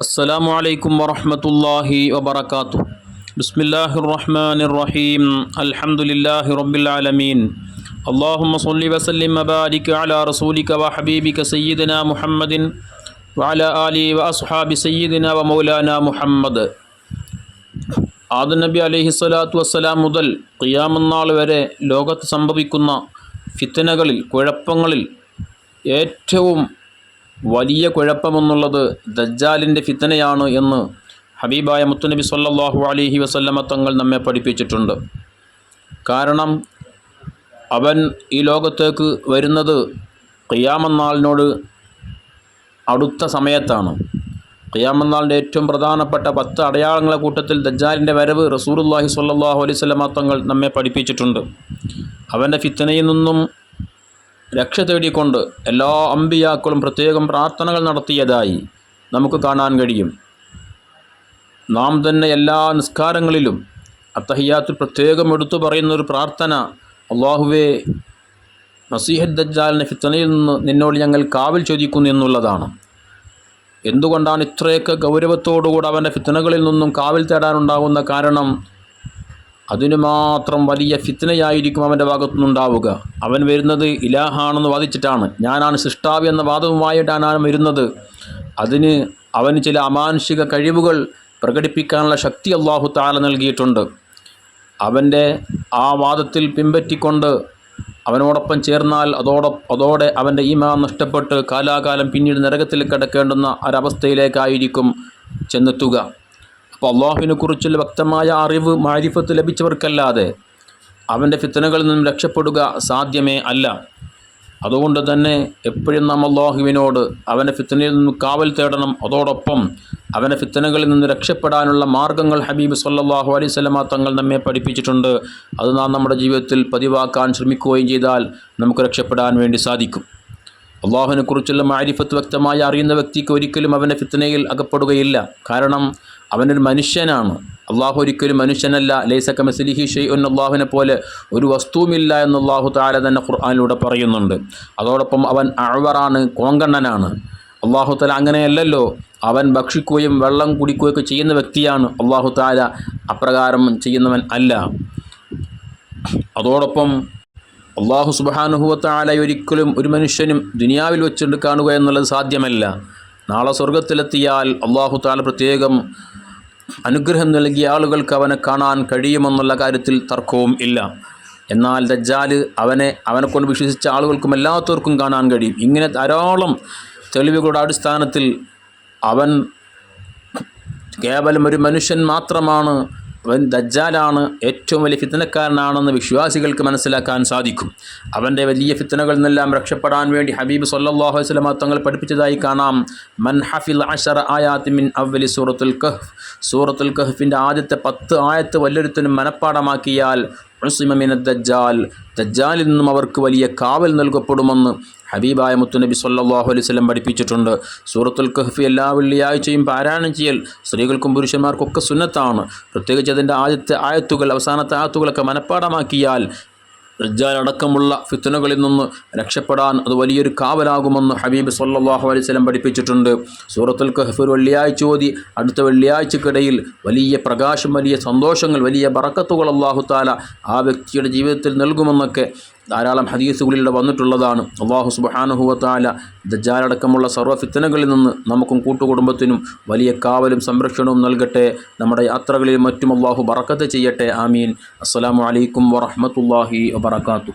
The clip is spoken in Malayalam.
السلام عليكم ورحمة الله وبركاته بسم الله الرحمن الرحيم الحمد لله رب العالمين اللهم صل وسلم وبارك على رسولك وحبيبك سيدنا محمد وعلى آله وأصحاب سيدنا ومولانا محمد ആദം നബി അലൈഹി സ്വലാത്തു വസ്സലാം മുതൽ ഖിയാമന്നാൾ വരെ ലോകത്ത് സംഭവിക്കുന്ന ഫിത്തനകളിൽ കുഴപ്പങ്ങളിൽ ഏറ്റവും വലിയ കുഴപ്പമെന്നുള്ളത് ദജ്ജാലിന്റെ ഫിത്തനയാണ് എന്ന് ഹബീബായ മുത്തുനബി സല്ലാഹു അലൈഹി വസല്ലമ തങ്ങൾ നമ്മെ പഠിപ്പിച്ചിട്ടുണ്ട്. കാരണം അവൻ ഈ ലോകത്തേക്ക് വരുന്നത് ഖിയാമന്നാളിനോട് അടുത്ത സമയത്താണ്. ഖിയാമന്നാളിന്റെ ഏറ്റവും പ്രധാനപ്പെട്ട പത്ത് അടയാളങ്ങളെ കൂട്ടത്തിൽ ദജ്ജാലിന്റെ വരവ് റസൂറുല്ലാഹി സ്വല്ലല്ലാഹു അലൈഹി വസല്ലമ തങ്ങൾ നമ്മെ പഠിപ്പിച്ചിട്ടുണ്ട്. അവന്റെ ഫിത്തനയിൽ നിന്നും രക്ഷ തേടിക്കൊണ്ട് എല്ലാ അമ്പിയാക്കളും പ്രത്യേകം പ്രാർത്ഥനകൾ നടത്തിയതായി നമുക്ക് കാണാൻ കഴിയും. നാം തന്നെ എല്ലാ നിസ്കാരങ്ങളിലും അത്തഹിയാത്തിൽ പ്രത്യേകം എടുത്തു പറയുന്ന ഒരു പ്രാർത്ഥന അള്ളാഹുവേ നസീഹദ് ദജ്ജാലിനെ ഫിത്തനയിൽ നിന്ന് നിന്നോട് ഞങ്ങൾ കാവൽ ചോദിക്കുന്നു എന്നുള്ളതാണ്. എന്തുകൊണ്ടാണ് ഇത്രയൊക്കെ ഗൗരവത്തോടുകൂടി അവന്റെ ഫിത്തനകളിൽ നിന്നും കാവൽ തേടാനുണ്ടാകുന്ന കാരണം അതിനു മാത്രം വലിയ ഫിത്തനയായിരിക്കും അവന്റെ ഭാഗത്തുനിന്നുണ്ടാവുക. അവൻ വരുന്നത് ഇലാഹാണെന്ന് വാദിച്ചിട്ടാണ്. ഞാനാണ് സൃഷ്ടാവ് എന്ന വാദവുമായിട്ടാണ് വരുന്നത്. അതിന് അവന് ചില അമാനുഷിക കഴിവുകൾ പ്രകടിപ്പിക്കാനുള്ള ശക്തി അള്ളാഹു താല നൽകിയിട്ടുണ്ട്. അവന്റെ ആ വാദത്തിൽ പിൻപറ്റിക്കൊണ്ട് അവനോടൊപ്പം ചേർന്നാൽ അതോടൊ അതോടെ അവന്റെ ഈമാ നഷ്ടപ്പെട്ട് കാലാകാലം പിന്നീട് നരകത്തിൽ കിടക്കേണ്ടുന്ന ഒരവസ്ഥയിലേക്കായിരിക്കും ചെന്നെത്തുക. അപ്പോൾ അള്ളാഹുവിനെ കുറിച്ചുള്ള വ്യക്തമായ അറിവ് മാരിഫത്ത് ലഭിച്ചവർക്കല്ലാതെ അവന്റെ ഫിത്തനകളിൽ നിന്നും രക്ഷപ്പെടുക സാധ്യമേ അല്ല. അതുകൊണ്ട് തന്നെ എപ്പോഴും നാം അള്ളാഹുവിനോട് അവന്റെ ഫിത്തനയിൽ നിന്നും കാവൽ തേടണം. അതോടൊപ്പം അവന്റെ ഫിത്തനകളിൽ നിന്ന് രക്ഷപ്പെടാനുള്ള മാർഗങ്ങൾ ഹബീബ് സല്ലാഹു അലൈഹി സ്വലമ തങ്ങൾ നമ്മെ പഠിപ്പിച്ചിട്ടുണ്ട്. അത് നാം നമ്മുടെ ജീവിതത്തിൽ പതിവാക്കാൻ ശ്രമിക്കുകയും ചെയ്താൽ നമുക്ക് രക്ഷപ്പെടാൻ വേണ്ടി സാധിക്കും. അള്ളാഹുവിനെ കുറിച്ചുള്ള മാരിഫത്ത് വ്യക്തമായി അറിയുന്ന വ്യക്തിക്ക് ഒരിക്കലും അവന്റെ ഫിത്തനയിൽ അകപ്പെടുകയില്ല. കാരണം അവനൊരു മനുഷ്യനാണ്. അള്ളാഹു ഒരിക്കലും മനുഷ്യനല്ല. ലൈസക്ക ഷെയ് ഷെയ്ൻ അള്ളാഹുവിനെ പോലെ ഒരു വസ്തുവുമില്ല എന്ന് അള്ളാഹു താല തന്നെ ഖുർആാനിലൂടെ പറയുന്നുണ്ട്. അതോടൊപ്പം അവൻ അഴവറാണ് കോങ്കണ്ണനാണ്. അള്ളാഹു താല അങ്ങനെയല്ലല്ലോ. അവൻ ഭക്ഷിക്കുകയും വെള്ളം കുടിക്കുകയൊക്കെ ചെയ്യുന്ന വ്യക്തിയാണ് അള്ളാഹു താല അപ്രകാരം ചെയ്യുന്നവൻ അല്ല. അതോടൊപ്പം അള്ളാഹു സുബാനുഹുവത്താല ഒരിക്കലും ഒരു മനുഷ്യനും ദുനിയാവിൽ വെച്ചുകൊണ്ട് കാണുക എന്നുള്ളത് സാധ്യമല്ല. നാളെ സ്വർഗത്തിലെത്തിയാൽ അള്ളാഹു താല പ്രത്യേകം അനുഗ്രഹം നൽകിയ ആളുകൾക്ക് അവനെ കാണാൻ കഴിയുമെന്നുള്ള കാര്യത്തിൽ തർക്കവും ഇല്ല. എന്നാൽ ദജ്ജാൽ അവനെ അവനെക്കൊണ്ട് വിശ്വസിച്ച ആളുകൾക്കും എല്ലാത്തവർക്കും കാണാൻ കഴിയും. ഇങ്ങനെ ധാരാളം തെളിവുകളുടെ അടിസ്ഥാനത്തിൽ അവൻ കേവലം ഒരു മനുഷ്യൻ മാത്രമാണ് അവൻ ദജ്ജാലാണ് ഏറ്റവും വലിയ ഫിത്തനക്കാരനാണെന്ന് വിശ്വാസികൾക്ക് മനസ്സിലാക്കാൻ സാധിക്കും. അവന്റെ വലിയ ഫിത്തനകളിൽ നിന്നെല്ലാം രക്ഷപ്പെടാൻ വേണ്ടി ഹബീബ് സല്ലാഹു വസ്ലമ തങ്ങൾ പഠിപ്പിച്ചതായി കാണാം. മൻ ഹഫിൽ അഷർ ആയാത്തി മിൻ അവലി സൂറത്തുൽ കഹ് സൂറത്തുൽ കഹ്ഫിന്റെ ആദ്യത്തെ പത്ത് ആയത്ത് വല്ലൊരുത്തനും മനഃപ്പാടമാക്കിയാൽ ഉസിമമിന ദജ്ജാൽ ദജ്ജാലിൽ നിന്നും അവർക്ക് വലിയ കാവൽ നൽകപ്പെടുമെന്ന് ഹബീബായ മുത്തുനബി സല്ലാഹു അലൈഹി സ്വലം പഠിപ്പിച്ചിട്ടുണ്ട്. സൂറത്തുൽ കഹ്ഫി എല്ലാ വെള്ളിയാഴ്ചയും പാരായണം ചെയ്യൽ സ്ത്രീകൾക്കും പുരുഷന്മാർക്കൊക്കെ സുന്നത്താണ്. പ്രത്യേകിച്ച് അതിന്റെ ആദ്യത്തെ ആയത്തുകൾ അവസാനത്തെ ആയത്തുകളൊക്കെ മനഃപ്പാടമാക്കിയാൽ റജ്ജാൽ അടക്കമുള്ള ഫിത്തനുകളിൽ നിന്ന് രക്ഷപ്പെടാൻ അത് വലിയൊരു കാവലാകുമെന്ന് ഹബീബ് സല്ലാഹു അലൈഹി സ്വലം പഠിപ്പിച്ചിട്ടുണ്ട്. സൂറത്തുൽ ഒരു വെള്ളിയാഴ്ച ഓതി അടുത്ത വെള്ളിയാഴ്ചക്കിടയിൽ വലിയ പ്രകാശം വലിയ സന്തോഷങ്ങൾ വലിയ ബറക്കത്തുകൾ അള്ളാഹു താല ആ വ്യക്തിയുടെ ജീവിതത്തിൽ നൽകുമെന്നൊക്കെ ധാരാളം ഹദീസുകളിലൂടെ വന്നിട്ടുള്ളതാണ്. അള്ളാഹു സുബാനുഹുവത്താല ദജാലടക്കമുള്ള സർവ ഫിത്തനകളിൽ നിന്ന് നമുക്കും കൂട്ടുകുടുംബത്തിനും വലിയ കാവലും സംരക്ഷണവും നൽകട്ടെ. നമ്മുടെ യാത്രകളിൽ മറ്റും അള്ളാഹു ബറക്കത്ത് ചെയ്യട്ടെ. ആമീൻ. അസ്സലാമു അലൈക്കും വറഹമത്തല്ലാഹി വബർക്കാത്തു